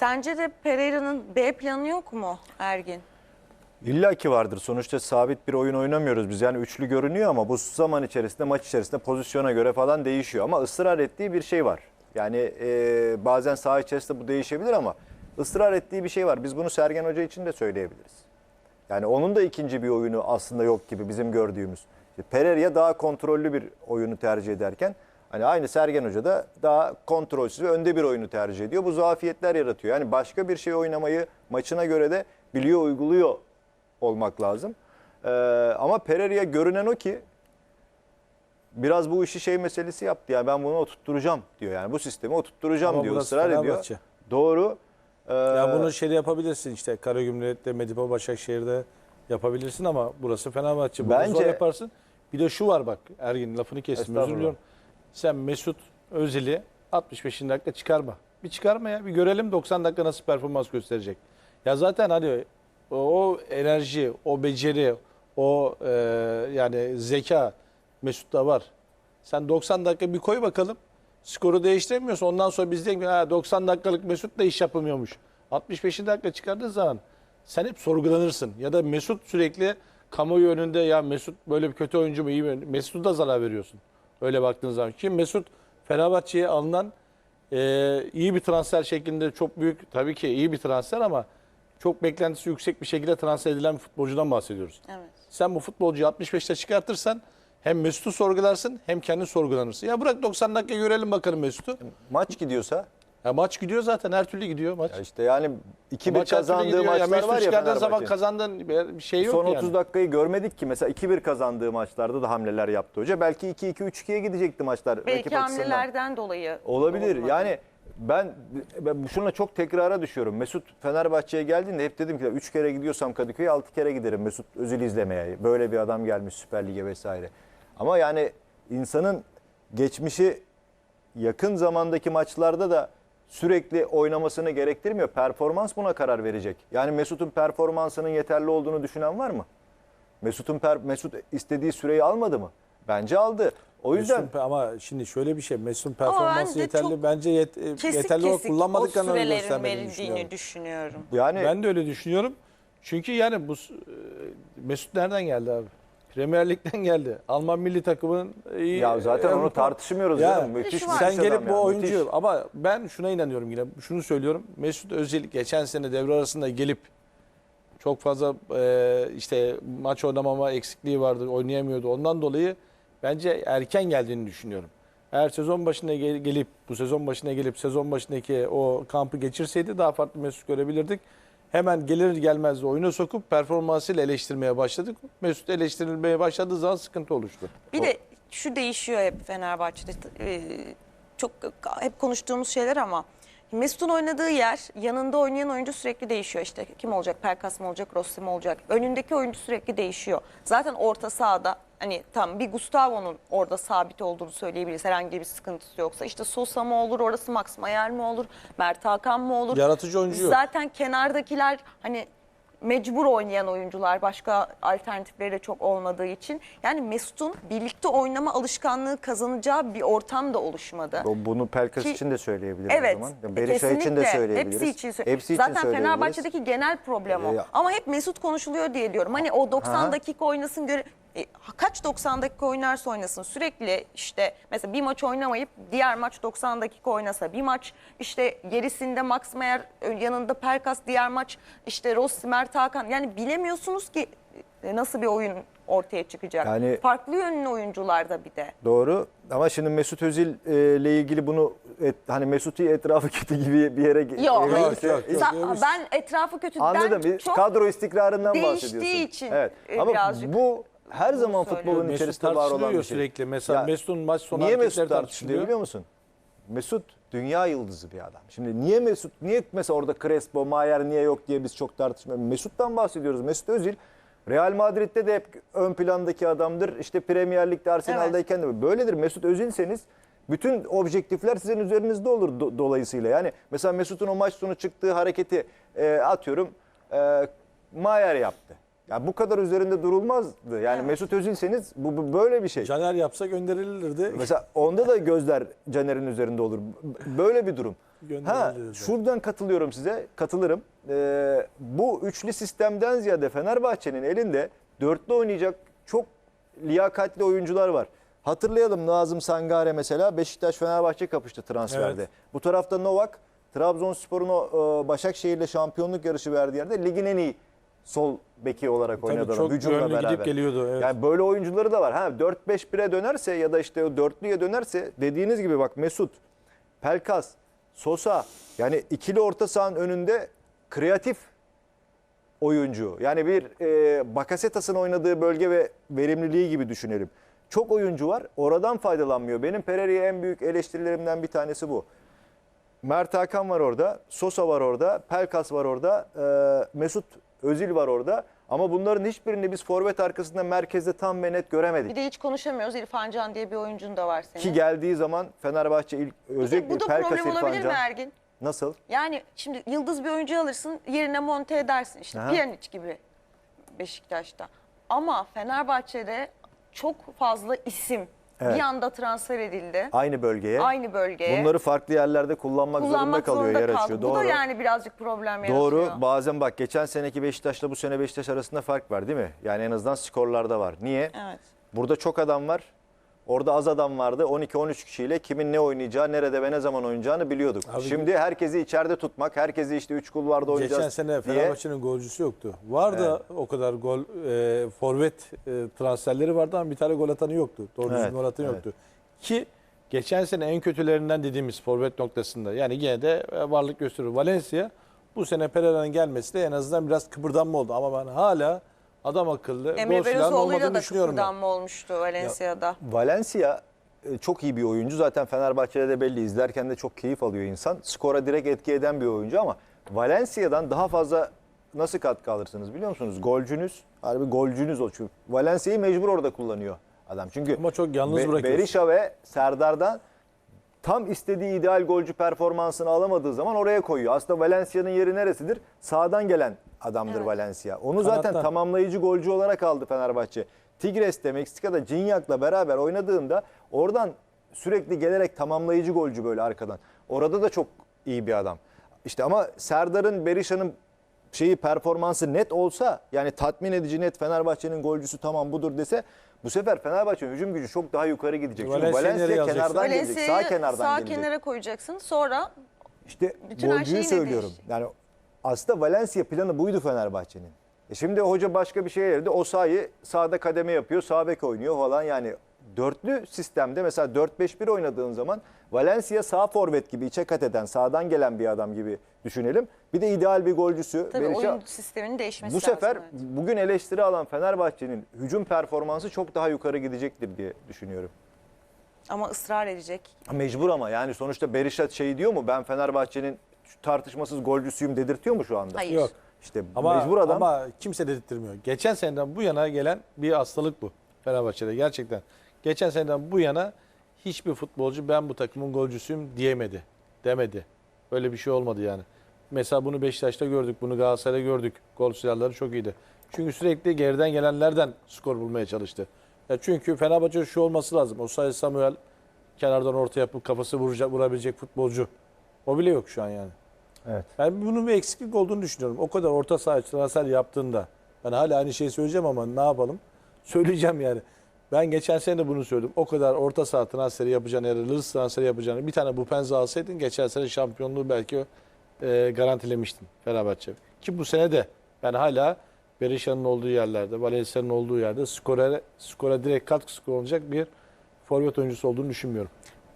Sence de Pereira'nın B planı yok mu Ergin? İlla ki vardır. Sonuçta sabit bir oyun oynamıyoruz biz. Yani üçlü görünüyor ama bu zaman içerisinde, maç içerisinde pozisyona göre falan değişiyor. Ama ısrar ettiği bir şey var. Yani e, bazen saha içerisinde bu değişebilir ama ısrar ettiği bir şey var. Biz bunu Sergen Hoca için de söyleyebiliriz. Yani onun da ikinci bir oyunu aslında yok gibi bizim gördüğümüz. İşte Pereira daha kontrollü bir oyunu tercih ederken hani aynı Sergen Hoca da daha kontrolsüz ve önde bir oyunu tercih ediyor. Bu zafiyetler yaratıyor. Yani başka bir şey oynamayı maçına göre de biliyor, uyguluyor olmak lazım. Ee, ama Pereira'ya görünen o ki biraz bu işi şey meselesi yaptı. Yani ben bunu oturtturacağım diyor. Yani bu sistemi oturtturacağım Ama diyor. ısrar ediyor. Fenerbahçe. Doğru. Ee, Ya bunu şey yapabilirsin işte Karagümrük'te, Medipo Başakşehir'de yapabilirsin ama burası Fenerbahçe. Bunu Bence- zor yaparsın. Bir de şu var bak Ergin lafını kestim özür diliyorum. Sen Mesut Özil'i 65. dakika çıkarma. Bir çıkarma ya bir görelim 90 dakika nasıl performans gösterecek. Ya zaten hani o, enerji, o beceri, o e, yani zeka Mesut'ta var. Sen 90 dakika bir koy bakalım. Skoru değiştiremiyorsun. Ondan sonra biz diyelim ki "Ha, 90 dakikalık Mesut da iş yapamıyormuş. 65. dakika çıkardığın zaman sen hep sorgulanırsın. Ya da Mesut sürekli kamuoyu önünde ya Mesut böyle bir kötü oyuncu mu iyi mi? Mesut'a da zarar veriyorsun. Öyle baktığın zaman. Ki Mesut Fenerbahçe'ye alınan e, iyi bir transfer şeklinde çok büyük tabii ki iyi bir transfer ama çok beklentisi yüksek bir şekilde transfer edilen bir futbolcudan bahsediyoruz. Evet. Sen bu futbolcuyu 65'te çıkartırsan hem Mesut'u sorgularsın hem kendin sorgulanırsın. Ya bırak 90 dakika görelim bakalım Mesut'u. maç gidiyorsa Ya maç gidiyor zaten her türlü gidiyor maç. ya işte yani 2-1 Maç her türlü kazandığı gidiyor. maçlar ya Mesut'u var ya çıkardığın zaman Fenerbahçe. kazandığın bir şey yok Son yani. 30 dakikayı görmedik ki. Mesela 2-1 kazandığı maçlarda da hamleler yaptı hoca. Belki 2-2 3-2'ye gidecekti maçlar. rakip Belki açısından. hamlelerden dolayı. Olabilir. olmadı. Yani ben, ben şuna çok tekrara düşüyorum. Mesut Fenerbahçe'ye geldiğinde hep dedim ki 3 kere gidiyorsam Kadıköy'e 6 kere giderim Mesut Özil izlemeye. Böyle bir adam gelmiş Süper Lig'e vesaire. Ama yani insanın geçmişi yakın zamandaki maçlarda da sürekli oynamasını gerektirmiyor. Performans buna karar verecek. Yani Mesut'un performansının yeterli olduğunu düşünen var mı? Mesut'un per, Mesut istediği süreyi almadı mı? Bence aldı. O yüzden Mesut'un pe- ama şimdi şöyle bir şey Mesut'un performansı bence yeterli. Bence yet, e, Kesik yeterli olarak kullanmadıklarını sürelerin göstermediğini düşünüyorum. düşünüyorum. yani Ben de öyle düşünüyorum. Çünkü yani bu e, Mesut nereden geldi abi? Premier Lig'den geldi. Alman milli takımının iyi Ya zaten onu Avrupa- tartışmıyoruz Ya, canım. Müthiş bir. Sen gelip bu yani, oyuncu müthiş. ama ben şuna inanıyorum yine. Şunu söylüyorum. Mesut Özil geçen sene devre arasında gelip çok fazla e, işte maç oynamama eksikliği vardı. Oynayamıyordu. Ondan dolayı bence erken geldiğini düşünüyorum. Eğer sezon başına gel- gelip bu sezon başına gelip sezon başındaki o kampı geçirseydi daha farklı Mesut görebilirdik. Hemen gelir gelmez de oyuna sokup performansıyla eleştirmeye başladık. Mesut eleştirilmeye başladığı zaman sıkıntı oluştu. Bir de şu değişiyor hep Fenerbahçe'de. Ee, çok hep konuştuğumuz şeyler ama Mesut'un oynadığı yer yanında oynayan oyuncu sürekli değişiyor. İşte kim olacak? Pelkas mı olacak? Rossi mi olacak? Önündeki oyuncu sürekli değişiyor. Zaten orta sahada hani tam bir Gustavo'nun orada sabit olduğunu söyleyebiliriz. Herhangi bir sıkıntısı yoksa. İşte Sosa mı olur? Orası Max Mayer mi olur? Mert Hakan mı olur? Yaratıcı oyuncu yok. Zaten kenardakiler hani mecbur oynayan oyuncular başka alternatifleri de çok olmadığı için yani Mesut'un birlikte oynama alışkanlığı kazanacağı bir ortam da oluşmadı. O- Bunu Pelkas Ki- için de söyleyebiliriz Evet. o zaman. E, Berisha için de kesinlikle. söyleyebiliriz. Hepsi için, Hepsi için Zaten söyleyebiliriz. Fenerbahçe'deki genel problem o. E, ya- Ama hep Mesut konuşuluyor diye diyorum. Hani o 90 Aha. dakika oynasın göre e, kaç 90 dakika oynarsa oynasın sürekli işte mesela bir maç oynamayıp diğer maç 90 dakika oynasa bir maç işte gerisinde Max Meyer yanında Pelkas diğer maç işte Rossi Mert Hakan yani bilemiyorsunuz ki e, nasıl bir oyun ortaya çıkacak. Yani- Farklı yönlü oyuncular da bir de. Doğru ama şimdi Mesut Özil e, ile ilgili bunu et, hani Mesut'u etrafı kötü gibi bir yere Yok. Yok, yok, Sa- yok. ben etrafı kötü Anladım. çok Kadro istikrarından değiştiği bahsediyorsun. için, Evet. e, Ama birazcık bu her bunu zaman futbolun Mesut içerisinde var olan tartışılıyor bir şey. sürekli. Mesela Ya, Mesut'un maç sonu Niye hareketleri Mesut tartışılıyor biliyor musun? Mesut dünya yıldızı bir adam. Şimdi niye Mesut, niye mesela orada Crespo, Mayer niye yok diye biz çok tartışmıyoruz. Mesut'tan bahsediyoruz. Mesut Özil Real Madrid'de de hep ön plandaki adamdır. İşte Premier Lig'de Arsenal'dayken de böyledir. Mesut Özil'seniz bütün objektifler sizin üzerinizde olur do- dolayısıyla. Yani mesela Mesut'un o maç sonu çıktığı hareketi e, atıyorum e, Mayer yaptı. Ya bu kadar üzerinde durulmazdı. Yani Mesut Özil'seniz bu, bu böyle bir şey. Caner yapsa gönderilirdi. Mesela onda da gözler Caner'in üzerinde olur. Böyle bir durum. Ha, Gönderildi. şuradan katılıyorum size. Katılırım. Ee, bu üçlü sistemden ziyade Fenerbahçe'nin elinde dörtlü oynayacak çok liyakatli oyuncular var. Hatırlayalım Nazım Sangare mesela Beşiktaş Fenerbahçe kapıştı transferde. Evet. Bu tarafta Novak Trabzonspor'un o e, Başakşehir'le şampiyonluk yarışı verdiği yerde ligin en iyi sol beki olarak Tabii oynadı. adam, çok hücumla beraber. gidip geliyordu. Evet. Yani böyle oyuncuları da var. Ha 4-5-1'e dönerse ya da işte o dörtlüye dönerse dediğiniz gibi bak Mesut, Pelkas, Sosa yani ikili orta sahanın önünde kreatif oyuncu. Yani bir e, Bakasetas'ın oynadığı bölge ve verimliliği gibi düşünelim. Çok oyuncu var. Oradan faydalanmıyor. Benim Pereira'ya en büyük eleştirilerimden bir tanesi bu. Mert Hakan var orada, Sosa var orada, Pelkas var orada, e, Mesut Özil var orada. Ama bunların hiçbirini biz forvet arkasında merkezde tam ve net göremedik. Bir de hiç konuşamıyoruz. İrfan Can diye bir oyuncun da var senin. Ki geldiği zaman Fenerbahçe ilk özellikle Bu da Pelkas problem İrfan olabilir mi Can. Ergin? Nasıl? Yani şimdi yıldız bir oyuncu alırsın yerine monte edersin işte Aha. Pjanic gibi Beşiktaş'ta. Ama Fenerbahçe'de çok fazla isim Evet. bir anda transfer edildi. Aynı bölgeye. Aynı bölgeye. Bunları farklı yerlerde kullanmak, zorunda kullanmak kalıyor, zorunda yer kaldı. açıyor. Bu Doğru. da yani birazcık problem yaratıyor. Doğru. Bazen bak geçen seneki Beşiktaş'la bu sene Beşiktaş arasında fark var değil mi? Yani en azından skorlarda var. Niye? Evet. Burada çok adam var. Orada az adam vardı. 12-13 kişiyle kimin ne oynayacağı, nerede ve ne zaman oynayacağını biliyorduk. Abi- Şimdi herkesi içeride tutmak, herkesi işte 3 kulvarda oynayacağız Geçen sene. Fenerbahçe'nin golcüsü yoktu. Var da o kadar gol e, forvet e, transferleri vardı ama bir tane gol atanı yoktu. Doğru Evet, gol atanı evet. yoktu. Ki geçen sene en kötülerinden dediğimiz forvet noktasında yani yine de e, varlık gösteriyor. Valencia bu sene Pereira'nın gelmesi de en azından biraz kıpırdanma oldu ama ben hala adam akıllı Emre gol olmadığını da düşünüyorum. ben. kıpırdanma olmuştu Valencia'da. Valencia e, çok iyi bir oyuncu. Zaten Fenerbahçe'de de belli. İzlerken de çok keyif alıyor insan. Skora direkt etki eden bir oyuncu ama Valencia'dan daha fazla nasıl katkı alırsınız biliyor musunuz? Golcünüz, harbi golcünüz o. Çünkü Valencia'yı mecbur orada kullanıyor adam. Çünkü Ama çok yalnız Be-. Berisha ve Serdar'dan tam istediği ideal golcü performansını alamadığı zaman oraya koyuyor. Aslında Valencia'nın yeri neresidir? Sağdan gelen adamdır Evet. Valencia. Onu zaten Kanattan. tamamlayıcı golcü olarak aldı Fenerbahçe. Tigres'te Meksika'da Cinyak'la beraber oynadığında oradan sürekli gelerek tamamlayıcı golcü böyle arkadan. Orada da çok iyi bir adam. İşte ama Serdar'ın, Berisha'nın şeyi performansı net olsa yani tatmin edici net Fenerbahçe'nin golcüsü tamam budur dese bu sefer Fenerbahçe'nin hücum gücü çok daha yukarı gidecek. Çünkü Valencia'yı nereye Valencia kenardan gelecek, sağ Valencia'yı kenardan sağ gelecek. kenara koyacaksın. Sonra İşte Bütün her golcüyü şey söylüyorum. nedir? Yani aslında Valencia planı buydu Fenerbahçe'nin. E şimdi hoca başka bir şeye erdi. O sahayı sağda kademe yapıyor, sağ bek oynuyor falan yani. Dörtlü sistemde mesela 4-5-1 oynadığın zaman Valencia sağ forvet gibi içe kat eden, sağdan gelen bir adam gibi düşünelim. Bir de ideal bir golcüsü. tabii Berisha- oyun sisteminin değişmesi bu sefer lazım. evet. bugün eleştiri alan Fenerbahçe'nin hücum performansı çok daha yukarı gidecektir diye düşünüyorum. Ama ısrar edecek. Mecbur ama yani sonuçta Berisha şey diyor mu ben Fenerbahçe'nin tartışmasız golcüsüyüm dedirtiyor mu şu anda? Hayır. Yok. İşte Ama, mecbur adam. ama kimse dedirtmiyor. Geçen seneden bu yana gelen bir hastalık bu Fenerbahçe'de gerçekten. Geçen seneden bu yana hiçbir futbolcu ben bu takımın golcüsüyüm diyemedi. Demedi. Öyle bir şey olmadı yani. Mesela bunu Beşiktaş'ta gördük, bunu Galatasaray'da gördük. Gol silahları çok iyiydi. Çünkü sürekli geriden gelenlerden skor bulmaya çalıştı. Ya çünkü Fenerbahçe şu olması lazım. O sayı Samuel kenardan orta yapıp kafası vuracak, vurabilecek futbolcu. O bile yok şu an yani. Evet. Ben bunun bir eksiklik olduğunu düşünüyorum. O kadar orta saha transfer yaptığında. Ben hala aynı şeyi söyleyeceğim ama ne yapalım? Söyleyeceğim yani. Ben geçen sene de bunu söyledim. O kadar orta saha transferi yapacağını, ya da Lırız transferi yapacağını bir tane bu penza alsaydın geçen sene şampiyonluğu belki e, garantilemiştin Fenerbahçe. Ki bu sene de ben hala Berisha'nın olduğu yerlerde, Valencia'nın olduğu yerde skora, skora direkt katkısı olacak bir forvet oyuncusu olduğunu düşünmüyorum.